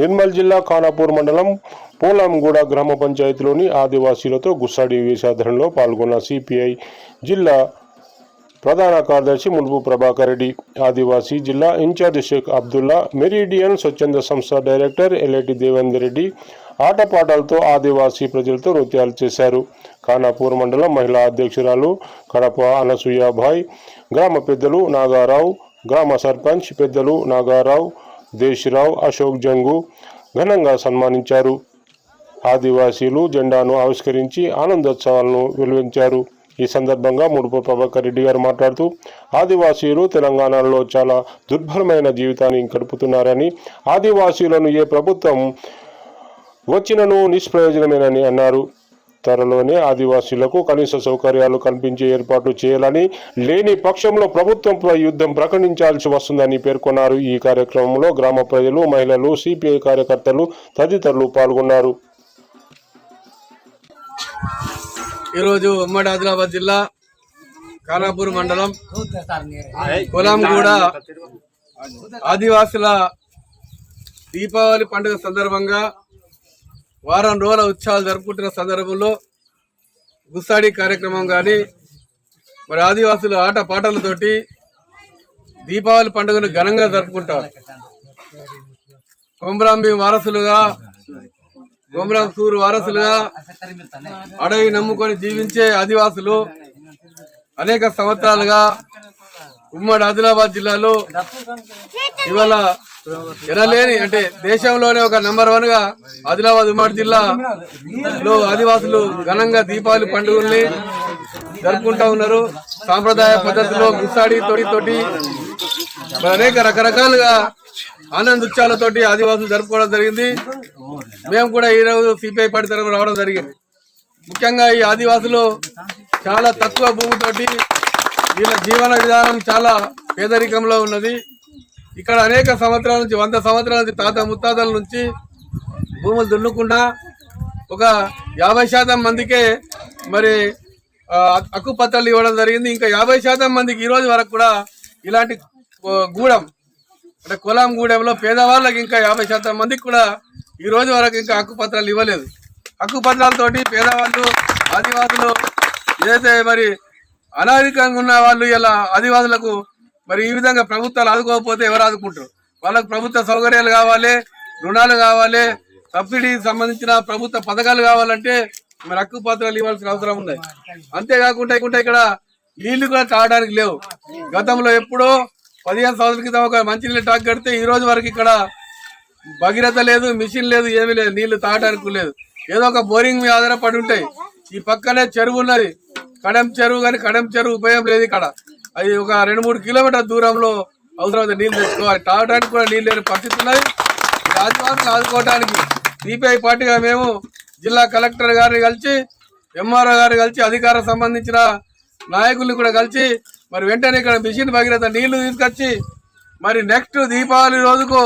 నిర్మల్ జిల్లా ఖానాపూర్ మండలం పోలంగూడ గ్రామ పంచాయతీలోని ఆదివాసీలతో గుస్సాడి వేషాధరణలో పాల్గొన్న సిపిఐ జిల్లా ప్రధాన కార్యదర్శి ములుపు ప్రభాకర్ రెడ్డి ఆదివాసీ జిల్లా ఇన్ఛార్జ్ షేక్ అబ్దుల్లా మెరిడియన్ స్వచ్ఛంద సంస్థ డైరెక్టర్ ఎల్ఐటి దేవేందర్ రెడ్డి ఆటపాటలతో ఆదివాసీ ప్రజలతో నృత్యాలు చేశారు. ఖానాపూర్ మండలం మహిళా అధ్యక్షురాలు కడప అనసూయాభాయ్ గ్రామ పెద్దలు నాగారావు గ్రామ సర్పంచ్ పెద్దలు నాగారావు దేశీరావు అశోక్ జంగు ఘనంగా సన్మానించారు. ఆదివాసీలు జెండాను ఆవిష్కరించి ఆనందోత్సవాలను వెలువరించారు ఈ సందర్భంగా ముడుపు ప్రభాకర్ రెడ్డి గారు మాట్లాడుతూ ఆదివాసీలు తెలంగాణలో చాలా దుర్భరమైన జీవితాన్ని గడుపుతున్నారని ఆదివాసీలను ఏ ప్రభుత్వం వచ్చినను నిష్ప్రయోజనమేనని అన్నారు. త్వరలోనే ఆదివాసులకు కనీస సౌకర్యాలు కల్పించే ఏర్పాట్లు చేయాలని లేని పక్షంలో ప్రభుత్వంపై యుద్ధం ప్రకటించాల్సి వస్తుందని పేర్కొన్నారు. ఈ కార్యక్రమంలో గ్రామ ప్రజలు మహిళలు సిపిఐ కార్యకర్తలు తదితరులు పాల్గొన్నారు. ఈరోజు ఉమ్మడి ఆదిలాబాద్ జిల్లా ఖానాపూర్ మండలం కొలంగూడ ఆదివాసుల దీపావళి పండుగ సందర్భంగా వారం రోజుల ఉత్సవాలు జరుపుకుంటున్న సందర్భంలో గుస్సాడి కార్యక్రమం కానీ మరి ఆదివాసులు ఆట పాటలతోటి దీపావళి పండుగను ఘనంగా జరుపుకుంటారు కొమరాంబి వారసులుగా కొమరం సూరు వారసులుగా అడవి నమ్ముకొని జీవించే ఆదివాసులు అనేక సంవత్సరాలుగా ఉమ్మడి ఆదిలాబాద్ జిల్లాలో ఇవాళ ఎనలేని అంటే దేశంలోనే ఒక నంబర్ వన్గా ఆదిలాబాద్ ఉమ్మడి జిల్లాలో ఆదివాసులు ఘనంగా దీపావళి పండుగల్ని జరుపుకుంటా ఉన్నారు. సాంప్రదాయ పద్ధతిలో గుస్సాడి తోటి తోటి అనేక రకరకాలుగా ఆనందోత్సవాలతోటి ఆదివాసులు జరుపుకోవడం జరిగింది. మేము కూడా ఈ రోజు సిపిఐ పార్టీ తరఫున రావడం జరిగింది. ముఖ్యంగా ఈ ఆదివాసులు చాలా తక్కువ భూమితోటి వీళ్ళ జీవన విధానం చాలా పేదరికంలో ఉన్నది. ఇక్కడ అనేక సంవత్సరాల నుంచి వంద సంవత్సరాల నుంచి తాత ముత్తాతల నుంచి భూములు దున్నుకుండా ఒక యాభై శాతం మందికే మరి హక్కు పత్రాలు ఇవ్వడం జరిగింది. ఇంకా యాభై శాతం మందికి ఈ రోజు వరకు కూడా ఇలాంటి గూడెం అంటే కులం గూడెంలో పేదవాళ్ళకి ఇంకా యాభై శాతం మందికి కూడా ఈ రోజు వరకు ఇంకా హక్కు పత్రాలు ఇవ్వలేదు. హక్కు పత్రాలతోటి పేదవాళ్ళు ఆదివాసులు ఏదైతే మరి అనాధికంగా ఉన్న వాళ్ళు ఇలా ఆదివాసులకు మరి ఈ విధంగా ప్రభుత్వాలు ఆదుకోకపోతే ఎవరు ఆదుకుంటారు? వాళ్ళకు ప్రభుత్వ సౌకర్యాలు కావాలి రుణాలు కావాలి సబ్సిడీకి సంబంధించిన ప్రభుత్వ పథకాలు కావాలంటే మరి హక్కు పత్రాలు ఇవ్వాల్సిన అవసరం ఉంది. అంతేకాకుండా ఇక్కడ ఇక్కడ నీళ్ళు కూడా తాగడానికి లేవు. గతంలో ఎప్పుడో పదిహేను సంవత్సరాల క్రితం ఒక మంచినీళ్ళ టాక్ కడితే ఈ రోజు వరకు ఇక్కడ భగీరథ లేదు మిషన్ లేదు ఏమీ లేదు నీళ్ళు తాగడానికి లేదు. ఏదో ఒక బోరింగ్ మీద ఆధారపడి ఉంటాయి. ఈ పక్కనే చెరువు ఉన్నది. కడెం చెరువు కానీ కడెం చెరువు ఉపయోగం లేదు ఇక్కడ. అది ఒక రెండు మూడు కిలోమీటర్ దూరంలో అవసరమైతే నీళ్ళు తెచ్చుకోవాలి. తాగడానికి కూడా నీళ్ళు లేని పరిస్థితి ఉన్నది. రాజభవన్ ఆదుకోవడానికి సిపిఐ పార్టీగా మేము జిల్లా కలెక్టర్ గారిని కలిసి ఎంఆర్ఓ గారిని కలిసి అధికారం సంబంధించిన నాయకుల్ని కూడా కలిసి మరి వెంటనే ఇక్కడ మిషన్ భగీరథ నీళ్ళు తీసుకొచ్చి మరి నెక్స్ట్ దీపావళి రోజుకు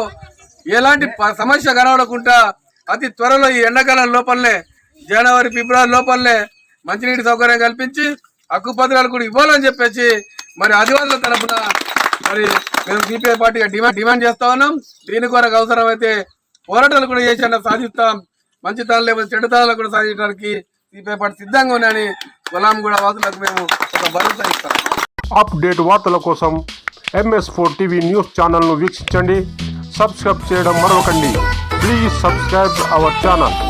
ఎలాంటి ప- సమస్య కనబడకుండా అతి త్వరలో ఈ ఎండాకాలం లోపలనే జనవరి ఫిబ్రవరి లోపలనే మంచినీటి సౌకర్యం కల్పించి హక్కు పత్రాలు కూడా ఇవ్వాలని చెప్పేసి మరి ఆదివాసుల తరఫున మరి మేము సిపిఐ పార్టీగా డిమాండ్ డిమాండ్ చేస్తా ఉన్నాం. దీని కొరకు అవసరమైతే పోరాటాలు కూడా చేసి సాధిస్తాం. మంచితనం లేకపోతే చెడుతనాలు కూడా సాధించడానికి సిపిఐ పార్టీ సిద్ధంగా ఉన్నాయని గులాం కూడా వాసులకు మేము ఒక భరోసా ఇస్తాం. అప్డేట్ వార్తల కోసం ఎంఎస్ ఫోర్ టీవీ న్యూస్ ఛానల్ను వీక్షించండి. సబ్స్క్రైబ్ చేయడం మరొకండి. Please subscribe our channel.